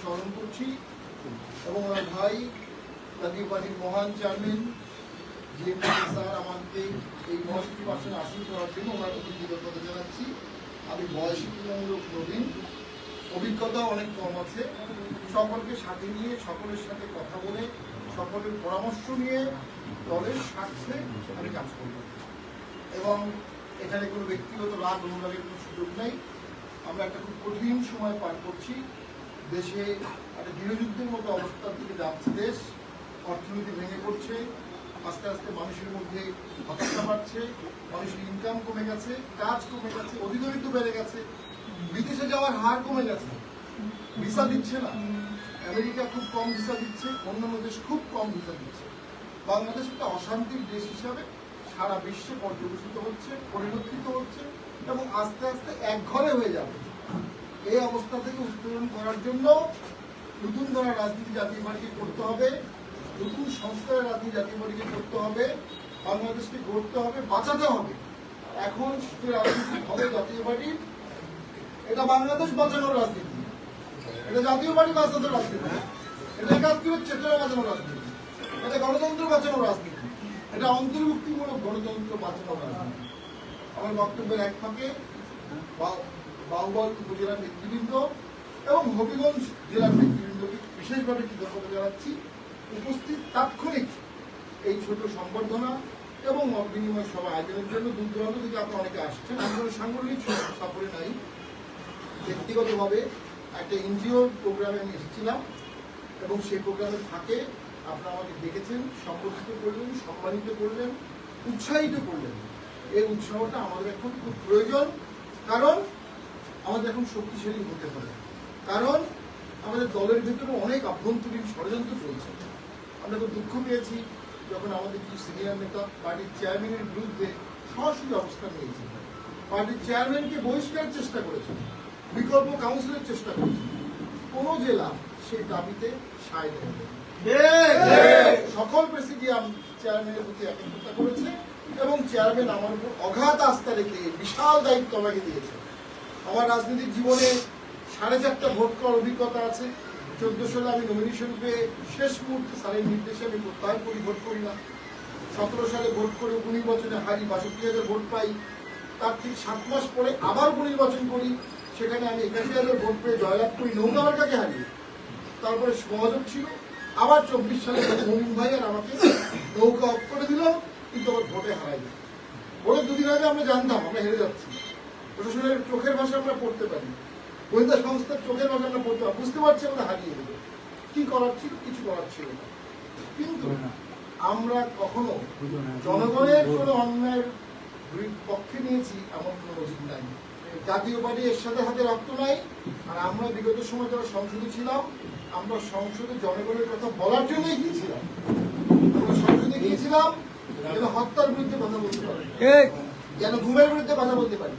স্মরণ করছি এবং আমার ভাই জাতীয় পার্টির মহান চেয়ারম্যান এম স্যার আমাকে এই মহাশক্তি পার্সনে আসন করার জন্য ওনার প্রতি কৃতজ্ঞতা জানাচ্ছি আমি বয়সী তুলনামূলক নবীন অভিজ্ঞতা অনেক কম আছে। সকলকে সাথে নিয়ে, সকলের সাথে কথা বলে, সকলের পরামর্শ নিয়ে দলের স্বার্থে আমি কাজ করব। এবং এখানে কোনো ব্যক্তিগত রাগ অনুরাগের কোনো সুযোগ নেই। আমরা একটা খুব কঠিন সময় পার করছি। দেশে একটা গৃহযুদ্ধের মতো অবস্থার দিকে যাচ্ছে দেশ। অর্থনীতি ভেঙে পড়ছে। আস্তে আস্তে মানুষের মধ্যে হতাশা বাড়ছে। মানুষের ইনকাম কমে গেছে, কাজ কমে গেছে অধিদরিদ্র বেড়ে গেছে। বিদেশে যাওয়ার হার কমে গেছে। ভিসা দিচ্ছে না। আমেরিকা খুব কম ভিসা দিচ্ছে অন্যান্য দেশ খুব কম ভিসা দিচ্ছে। বাংলাদেশ একটা অশান্তির দেশ হিসাবে সারা বিশ্বে পর্যবেসিত হচ্ছে, পরিলক্ষিত হচ্ছে এবং আস্তে আস্তে একঘরে হয়ে যাবে। এই অবস্থা থেকে উত্তোলন করার জন্য নতুন ধরনের রাজনীতি জাতীয় পার্টিকে করতে হবে, নতুন সংস্কারের রাজনীতি জাতীয় পার্টিকে করতে হবে, বাংলাদেশকে গড়তে হবে, বাঁচাতে হবে। এখন যে রাজনীতি হবে জাতীয় পার্টির এটা বাংলাদেশ বাঁচানোর রাজনীতি। এটা জাতীয় পার্টি বাঁচানোর রাজনীতি। এটা একাত্তরের চেতনা বাঁচানোর রাজনীতি। এটা গণতন্ত্র বাঁচানোর রাজনীতি। এটা অন্তর্ভুক্তিমূলক গণতন্ত্র বাঁচানোর রাজনীতি। আমার বক্তব্যের এক ফাঁকে বাহুবল উপজেলার নেতৃবৃন্দ এবং হবিগঞ্জ জেলার নেতৃবৃন্দকে বিশেষভাবে কৃতজ্ঞতা জানাচ্ছি। উপস্থিত তাৎক্ষণিক এই ছোট সম্বর্ধনা এবং মত বিনিময় সভা আয়োজনের জন্য দূর দূরান্ত থেকে আপনারা অনেকে আসছেন। কোনো সাংগঠনিক সফরে নাই। ব্যক্তিগতভাবে একটা এনজিও প্রোগ্রামে আমি এসেছিলাম এবং সেই প্রোগ্রামের ফাঁকে আপনারা আমাকে দেখেছেন, সম্বোধিত করলেন, সম্মানিত করলেন, উৎসাহিত করলেন। এই উৎসাহটা আমাদের এখন খুব প্রয়োজন, কারণ আমাদের এখন শক্তিশালী হতে হবে। কারণ আমাদের দলের ভিতরে অনেক আভ্যন্তরীণ ষড়যন্ত্র চলছে। আমরা খুব দুঃখ পেয়েছি যখন আমাদের কিছু সিনিয়র নেতা পার্টির চেয়ারম্যানের বিরুদ্ধে সরাসরি অবস্থান নিয়েছে পার্টির চেয়ারম্যানকে বহিষ্কারের চেষ্টা করেছে বিকল্প কাউন্সিলের চেষ্টা করেছে। কোন জেলা সেই দাবিতে সায় দেয় সকল প্রেসিডিয়াম চেয়ারম্যানের প্রতি একত্রতা করেছে এবং চেয়ারম্যান আমার উপর অগাধ আস্থা রেখে বিশাল দায়িত্ব আমাকে দিয়েছে। আমার রাজনৈতিক জীবনে সাড়ে চারটা ভোট করার অভিজ্ঞতা আছে। চোদ্দ সালে আমি নমিনেশন পেয়ে শেষ মুহূর্তে স্যারের নির্দেশে আমি প্রত্যাহার করি ভোট করি না। সতেরো সালে ভোট করে উপনির্বাচনে হারি বাষট্টি হাজার ভোট পাই। তার ঠিক সাত মাস পরে আবার উপনির্বাচন করি। সেখানে আমি একাশি হাজার ভোট পেয়ে জয়লাভ করি নৌকা মার্কাকে হারিয়ে। তারপরে সহযোগ ছিল। আবার চব্বিশ সালে মমিন ভাই আর আমাকে নৌকা অফ করে দিল কিন্তু আবার ভোটে হারাই ভোটের দুদিন আগে আমরা জানতাম আমরা হেরে যাচ্ছি। প্রশাসনের চোখের ভাষা আমরা পড়তে পারি গোয়েন্দা সংস্থার চোখের ভাষা আমরা পড়তে পারি বুঝতে পারছি আমরা হারিয়ে দেবো কি করার ছিল কিছু করার ছিল না। কিন্তু আমরা কখনো জনগণের কোনো অন্যায়ের পক্ষে নিয়েছি এমন কোনো নজির নাই। জাতীয় পার্টি এর সাথে হাতে রক্ত নাই। আর আমরা বিগত সময় যারা সংসদে ছিলাম আমরা সংসদে জনগণের কথা বলার জন্যই গিয়েছিলাম। আমরা সংসদে গিয়েছিলাম যেন হত্যার বিরুদ্ধে কথা বলতে পারি। যেন ঘুমের বিরুদ্ধে কথা বলতে পারি।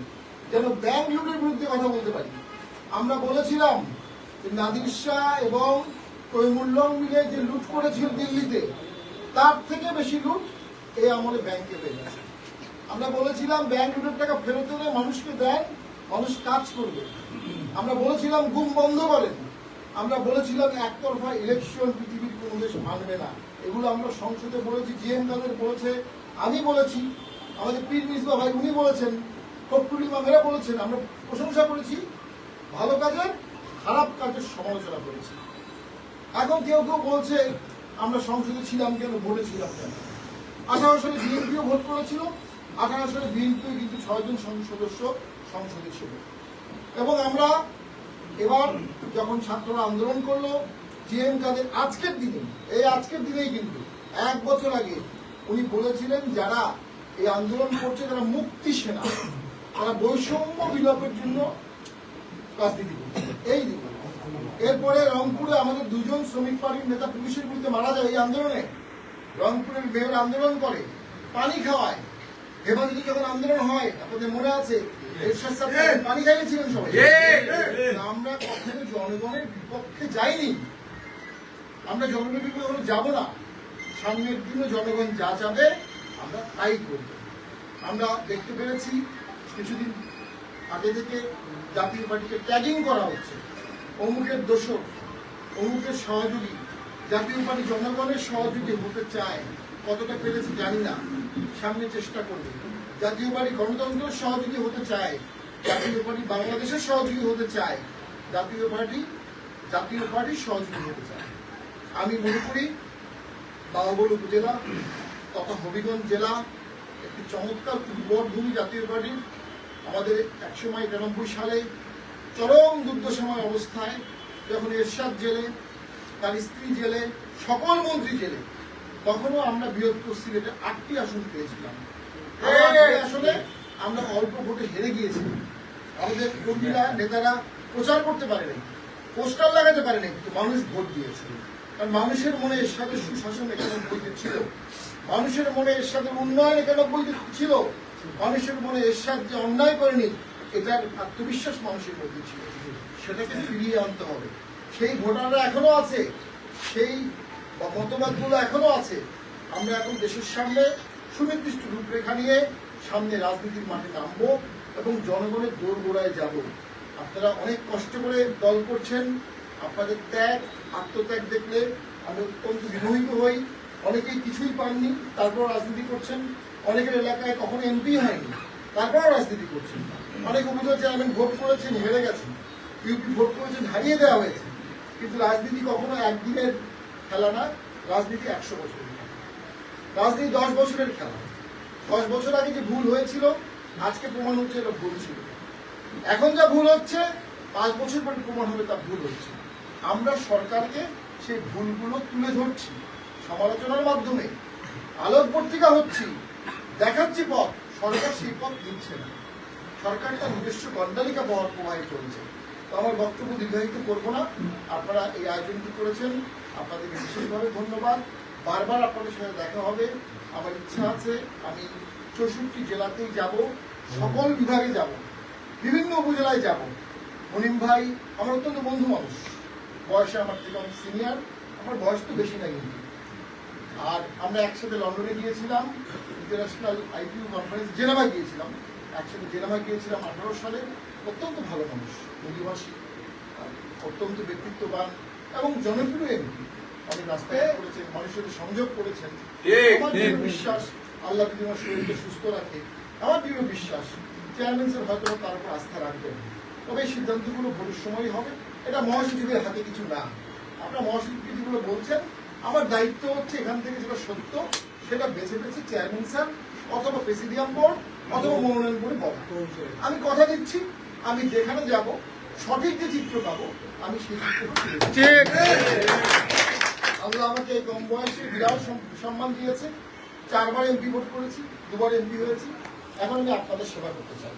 যেন ব্যাংক লুটের বিরুদ্ধে কথা বলতে পারি। আমরা বলেছিলাম যে নাদির শাহ এবং তৈমুল্লং মিলে যে লুট করেছিল দিল্লিতে তার থেকে বেশি লুট এই আমলে ব্যাংকে হয়ে গেছে। আমরা বলেছিলাম ব্যাংক লুটের টাকা ফেরত হলে মানুষকে দেন মানুষ কাজ করবে। আমরা বলেছিলাম গুম বন্ধ করেন আমরা বলেছিলাম একতরফা ইলেকশন পৃথিবীর কোনো দেশ মানবে না। এগুলো আমরা সংসদে বলেছি, জিএম কাদের বলেছে, আমি বলেছি, আমাদের পীর মিসবা ভাই উনি বলেছেন ফখরুল ইমামেরা বলেছেন, আমরা প্রশংসা করেছি, ভালো কাজের, খারাপ কাজের সমালোচনা করেছি। এখন কেউ কেউ বলছে, আমরা সংসদে ছিলাম কেন, ভোটে ছিলাম কেন? আঠারো সালে বিএনপিও ভোট করেছিল আঠারো সালে বিএনপি কিন্তু ছয়জন সংসদ সদস্য সংসদে ছিল। এবং আমরা এবার যখন ছাত্ররা আন্দোলন করল, জিএম কাদের আজকের দিনে, এই আজকের দিনেই কিন্তু এক বছর আগে উনি বলেছিলেন যারা এই আন্দোলন করছে, তারা মুক্তি সেনা, তারা বৈষম্য বিলোপের জন্য রাজনীতি করছে এই দিন এরপরে রংপুরে আমাদের দুজন শ্রমিক পার্টির নেতা পুলিশের বিরুদ্ধে মারা যায় এই আন্দোলনে। রংপুরের মেয়র আন্দোলন করে, পানি খাওয়ায় হেফাজতে যখন আন্দোলন হয় আপনাদের মনে আছে? স্যার পানি খাইয়েছিলেন সবাই। ঠিক। আমরা কখনো জনগণের বিপক্ষে যাইনি। আমরা জনগণের বিপক্ষে কখনো যাব না। সামনের দিনে জনগণ যা চাবে আমরা তাই করব। আমরা দেখতে পেরেছি কিছুদিন আগে থেকে জাতীয় পার্টিকে ট্যাগিং করা হচ্ছে। অমুকের দোষক অমুকের সহযোগী। জাতীয় পার্টি জনগণের সহযোগী হতে চায়। কতটা পেরেছি জানি না। সামনে চেষ্টা করবে জাতীয় পার্টি গণতন্ত্রের সহযোগী হতে চায়, জাতীয় পার্টি বাংলাদেশের সহযোগী হতে চায়, জাতীয় পার্টি, জাতীয় পার্টির সহযোগী হতে চায়। আমি মনে করি বাবাবল উপজেলা তথা হবিগঞ্জ জেলা একটি চমৎকার উর্বর ভূমি জাতীয় পার্টির আমাদের একসময় একানব্বই সালে চরম দুর্দশাময় অবস্থায় যখন এরশাদ জেলে, তার স্ত্রী জেলে, সকল মন্ত্রী জেলে তখনও আমরা বৃহত্তর সিলেটে আটটি আসন পেয়েছিলাম। আসলে আমরা অল্প ভোটে হেরে গিয়েছিলাম আমাদের কর্মীরা নেতারা প্রচার করতে পারে নাই পোস্টার লাগাতে পারে নাই কিন্তু মানুষ ভোট দিয়েছে। কারণ মানুষের মনে এর সাথে সুশাসন একানব্বইতে ছিল। মানুষের মনে এর সাথে উন্নয়ন একানব্বইতে ছিল। মানুষের মনে এরশাদ যে অন্যায় করেনি এটার আত্মবিশ্বাস মানুষের মধ্যে ছিল। সেটাকে ফিরিয়ে আনতে হবে। সেই ভোটাররা এখনও আছে। সেই মতবাদগুলো এখনও আছে, আমরা এখন দেশের সামনে সুনির্দিষ্ট রূপরেখা নিয়ে সামনে রাজনীতির মাঠে নামবো এবং জনগণের দৌড় গোড়ায় যাব। আপনারা অনেক কষ্ট করে দল করছেন, আপনাদের ত্যাগ, আত্মত্যাগ দেখলে আমি অত্যন্ত বিমোহিত হই। অনেকেই কিছুই পাননি তারপর রাজনীতি করছেন। অনেকের এলাকায় কখনো এমপি হয়নি, তারপরও রাজনীতি করছেন। অনেক উপজেলা চেয়ারম্যান ভোট করেছেন, হেরে গেছেন। ইউপি ভোট করেছেন, হারিয়ে দেওয়া হয়েছে। কিন্তু রাজনীতি কখনো একদিনের খেলা না রাজনীতি একশো বছরের রাজনীতি দশ বছরের খেলা। দশ বছর আগে যে ভুল হয়েছিল, আজকে প্রমাণ হচ্ছে এটা ভুল ছিল। এখন যা ভুল হচ্ছে, পাঁচ বছর পরে প্রমাণ হবে তা ভুল হচ্ছে। আমরা সরকারকে সেই ভুলগুলো তুলে ধরছি, সমালোচনার মাধ্যমে। আলোক পত্রিকা হচ্ছি, দেখাচ্ছি পথ। সরকার সেই পথ দিচ্ছে না। সরকার তার নিজস্ব গন্ডালিকা বহর প্রবাহে চলছে তো আমার বক্তব্য দীর্ঘায়িত করব না। আপনারা এই আয়োজনটি করেছেন। আপনাদেরকে বিশেষভাবে ধন্যবাদ। বারবার আপনাদের সাথে দেখা হবে। আমার ইচ্ছা আছে, আমি চৌষট্টি জেলাতেই যাব, সকল বিভাগে যাব, বিভিন্ন উপজেলায় যাব। মনিম ভাই আমার অত্যন্ত বন্ধু মানুষ। বয়সে আমার থেকে অনেক সিনিয়র। আমার বয়স তো বেশি নাই। কিন্তু আর আমরা একসাথে লন্ডনে গিয়েছিলাম, ইন্টারন্যাশনাল আইপিউ কনফারেন্স জেনেভা গিয়েছিলাম। একসাথে জেনেভা গিয়েছিলাম আঠারো সালে। অত্যন্ত ভালো মানুষ অধিবাসী অত্যন্ত ব্যক্তিত্ববান এবং জনপ্রিয় এমপি। অনেক রাস্তায় করেছেন মানুষের সংযোগ করেছেন। আমার দৃঢ় বিশ্বাস আল্লাহ যদি আমার শরীরকে সুস্থ রাখে আমার দৃঢ় বিশ্বাস চেয়ারম্যান স্যার হয়তো তার উপর আস্থা রাখবেন। তবে এই সিদ্ধান্তগুলো ভোটের সময়ই হবে। এটা মহাসচিবের হাতে কিছু না। আপনারা মহাসচিব যেগুলো বলছেন? আমার দায়িত্ব হচ্ছে এখান থেকে যেটা সত্য সেটা বেছে বেছে চেয়ারম্যান স্যার অথবা প্রেসিডিয়াম বোর্ড অথবা মনোনয়ন করে বলা। আমি কথা দিচ্ছি আমি যেখানে যাব সঠিক যে চিত্র পাবো আমি সেই চিত্র আল্লাহ আমাকে এই কম বয়সে বিরাট সম্মান দিয়েছে। চারবার এমপি ভোট করেছি দুবার এমপি হয়েছি। এখন আমি আপনাদের সেবা করতে চাই।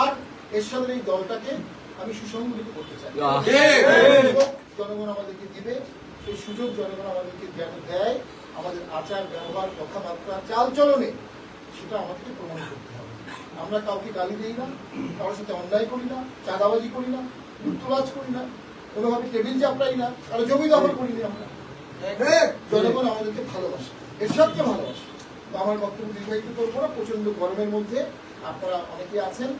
আর এর সাথে এই দলটাকে আমি সুসংগঠিত করতে চাই। জনগণ আমাদেরকে দিবে সেই সুযোগ জনগণ আমাদেরকে যেন দেয়। আমাদের আচার ব্যবহার কথাবার্তা চাল চলনে সেটা আমাদেরকে প্রমাণ করতে হবে। আমরা কাউকে গালি দিই না কারোর সাথে অন্যায় করি না চাঁদাবাজি করি না উত্তরাজ করি না কোনোভাবে টেবিল চাপড়াই না কারও জমি দখল করি না আমরা। জনগণ আমাদেরকে ভালোবাসে এরশাদকে ভালোবাসে। তো আমার বক্তব্য দীর্ঘায়িত করব না প্রচণ্ড গরমের মধ্যে আপনারা অনেকে আছেন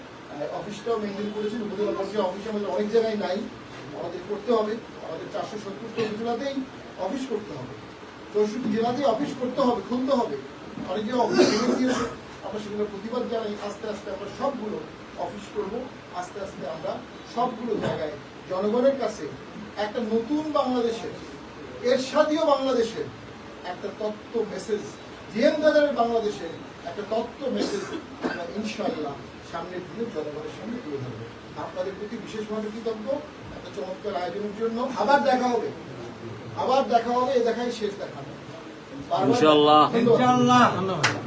অফিসটাও মেনটেন করেছেন উপজেলা পর্যায়ে অফিস আমাদের অনেক জায়গায় নাই আমাদের করতে হবে আমাদের চারশো সত্তরটা উপজেলাতেই অফিস করতে হবে। চৌষট্টি জেলাতেই অফিস করতে হবে খুলতে হবে অনেকে অফিস দিয়েছে। আমরা সেগুলো প্রতিবাদ জানাই আস্তে আস্তে আমরা সবগুলো অফিস করব আস্তে আস্তে আমরা সবগুলো জায়গায় জনগণের কাছে একটা নতুন বাংলাদেশের এরশাদীয় বাংলাদেশের একটা তত্ত্ব মেসেজ জিএম দাদারের বাংলাদেশের একটা তত্ত্ব মেসেজ আমরা ইনশাআল্লাহ সামনের দিনে জনগণের সামনে তুলে ধরবো। আপনাদের প্রতি বিশেষভাবে কৃতজ্ঞ একটা চমৎকার আয়োজনের জন্য। আবার দেখা হবে। আবার দেখা হবে এ দেখাই শেষ দেখা ইনশাআল্লাহ। ধন্যবাদ। ধন্যবাদ।